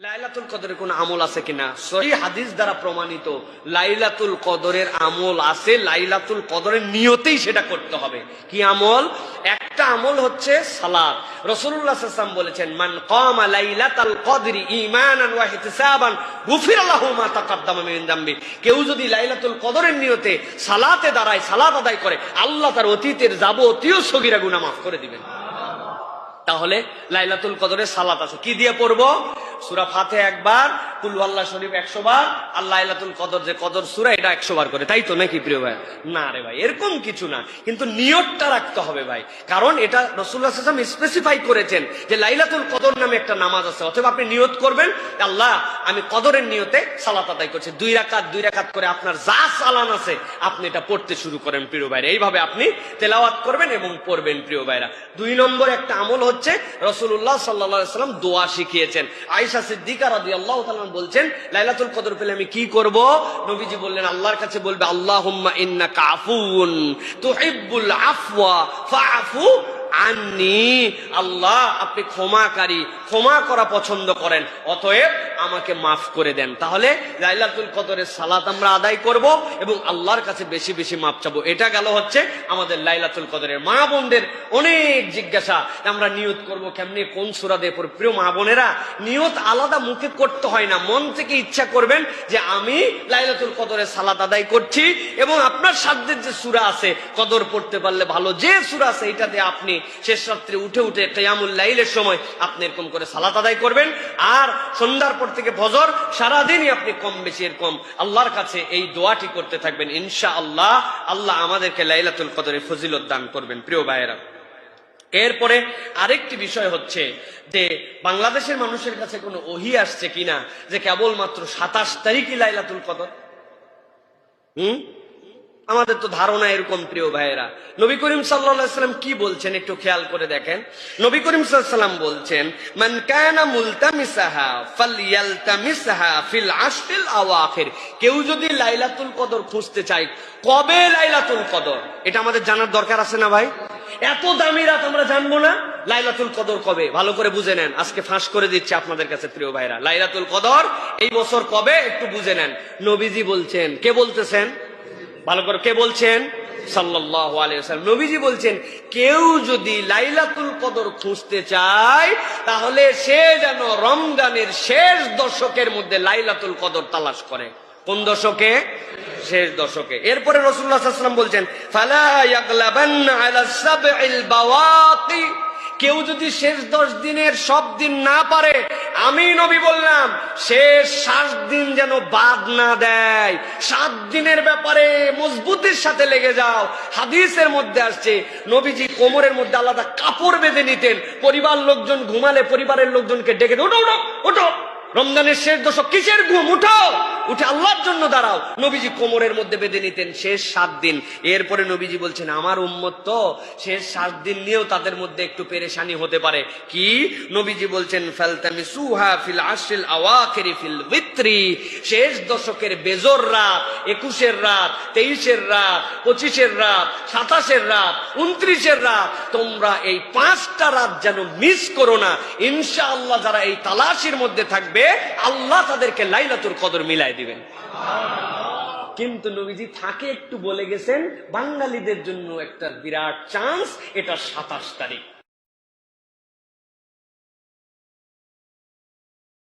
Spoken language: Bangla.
লাইলাতুল কদরের কোন আমল আছে কিনা? সহি হাদিস দ্বারা প্রমাণিত, লাইলাতুল কদরের আমল আছে, লাইলাতুল কদরের নিয়তেই সেটা করতে হবে। কি আমল? একটা আমল হচ্ছে সালাদ রসুল্লাহ সাল্লাম বলেছেন, মান কামা লাইলাতাল কদরি লাহু মা কেউ যদি লাইলাতুল কদরের নিয়তে সালাতে দাঁড়ায়, সালাত আদায় করে, আল্লাহ তার অতীতের যাবতীয় সগীরা গুনাহ মাফ করে দিবেন। তাহলে লাইলাতুল কদরের সালাত আছে। কি দিয়ে পড়ব? সুরা ফাতে একবার কুল আল্লাহ শরীফ একশো বার লাইলাতুল কদর যে কদর সুরা, এটা একশো বার করে। তাই তো নাকি প্রিয় ভাই? না রে ভাই, এরকম কিছু না। কিন্তু নিয়তটা রাখতে হবে ভাই। কারণ এটা রসুল্লাহ স্পেসিফাই করেছেন যে লাইলাতুল কদর নামে একটা নামাজ আছে। অথবা আপনি নিয়ত করবেন আল্লাহ, আমি কদরের নিয়তে সালাত আদায় করছি। দুই রাকাত দুই রাকাত করে আপনার যা সালান আছে, আপনি এটা পড়তে শুরু করেন প্রিয় ভাইরা। এইভাবে আপনি তেলাওয়াত করবেন এবং পড়বেন প্রিয় ভাইরা। দুই নম্বর একটা আমল হচ্ছে রসুল্লাহ সাল্লা সাল্লাম দোয়া শিখিয়েছেন। আইসা সিদ্দিকা রাদি আল্লাহ বলছেন, লাইলাতুল কদর পেলে আমি কি করব? নবীজি বললেন, আল্লাহর কাছে বলবে আল্লাহ ইন্না কাফুন তুহিব্বুল আফওয়া আল্লাহ, আপনি ক্ষমাকারী, ক্ষমা করা পছন্দ করেন। অতএব আমাকে মাফ করে দেন। তাহলে লাইলাতুল কদরের সালাত আমরা আদায় করব এবং আল্লাহর কাছে বেশি বেশি মাপ চাবো। এটা গেল হচ্ছে আমাদের লাইলাতুল কদরের মা বোনদের অনেক জিজ্ঞাসা আমরা নিয়ত করব কেমনি, কোন সুরা পড়ব? প্রিয় মা বোনেরা, নিয়ত আলাদা মুখে করতে হয় না। মন থেকে ইচ্ছা করবেন যে আমি লাইলাতুল কদরের সালাত আদায় করছি এবং আপনার সাধ্যের যে সুরা আছে, কদর পড়তে পারলে ভালো। যে সুরা আছে এটাতে আপনি শেষ রাত্রে উঠে উঠে কেয়ামুল লাইলের সময় আপনি এরকম করে সালাত আদায় করবেন। আর সন্ধ্যার পর থেকে ফজর সারাদিনই আপনি কম বেশি এরকম আল্লাহর কাছে এই দোয়াটি করতে থাকবেন ইনশা আল্লাহ আল্লাহ আমাদেরকে লাইলাতুল কদরে ফজিলত দান করবেন, প্রিয় ভাইয়েরা। এরপরে আরেকটি বিষয় হচ্ছে যে, বাংলাদেশের মানুষের কাছে কোনো ওহি আসছে কিনা যে কেবলমাত্র সাতাশ তারিখই লাইলাতুল কদর? হুম? আমাদের তো ধারণা এরকম, প্রিয় ভাইয়েরা। নবী করিম সাল্লাম কি বলছেন একটু খেয়াল করে দেখেন। নবী করিম সাল্লাম বলছেন, মান কায়না মুলতামিসাহা কেউ যদি লাইলাতুল কদর খুঁজতে চায়, কবে লাইলাতুল কদর? এটা আমাদের জানার দরকার আছে না ভাই? এত দামি রাত আমরা জানব না, লাইলাতুল কদর কবে? ভালো করে বুঝে নেন। আজকে ফাঁস করে দিচ্ছে আপনাদের কাছে, প্রিয় ভাইরা লাইলাতুল কদর, এই বছর কবে? একটু বুঝে নেন। নবীজি বলছেন, কে বলতেছেন? ভালো করে কে বলছেন? সাল্লাহ আলিয়াল্লাম নবীজি বলছেন, কেউ যদি লাইলাতুল কদর খুঁজতে চায়, তাহলে সে যেন রমজানের শেষ দশকের মধ্যে লাইলাতুল কদর তালাশ করে। কোন দশকে? শেষ দশকে। এরপরে রসুল্লাহাম বলছেন, ফালা কেউ যদি শেষ দশ দিনের সব দিন না পারে, আমি নবী বললাম, শেষ সাত দিন যেন বাদ না দেয়। সাত দিনের ব্যাপারে মজবুতির সাথে লেগে যাও। হাদিসের মধ্যে আসছে, নবীজি কোমরের মধ্যে আলাদা কাপড় বেঁধে নিতেন। পরিবার লোকজন ঘুমালে পরিবারের লোকজনকে ডেকে ওঠো ওঠো ওঠো। রমজানের শেষ দশক কিসের ঘুম? উঠো! উঠে আল্লাহর জন্য দাঁড়াও। নবীজি কোমরের মধ্যে বেঁধে নিতেন শেষ সাত দিন। এরপরে নবীজি বলছেন, আমার উম্মত তো শেষ সাত দিন নিয়েও তাদের মধ্যে একটু পেরেশানি হতে পারে। কি? নবীজি বলছেন ফালতামি সুহা ফিল আশিল আওয়াখিরি ফিল বিত্রি শেষ দশকের বেজর রাত, একুশের রাত, তেইশের রাত, পঁচিশের রাত, সাতাশের রাত, উনত্রিশের রাত, তোমরা এই পাঁচটা রাত যেন মিস করো না। ইনশাআল্লাহ যারা এই তালাশির মধ্যে থাকবে, আল্লাহ তাদেরকে লাইলাতুর কদর মিলাই দিবেন। কিন্তু নবীজি থাকে একটু বলে গেছেন, বাঙালিদের জন্য একটা বিরাট চান্স এটা সাতাশ তারিখ।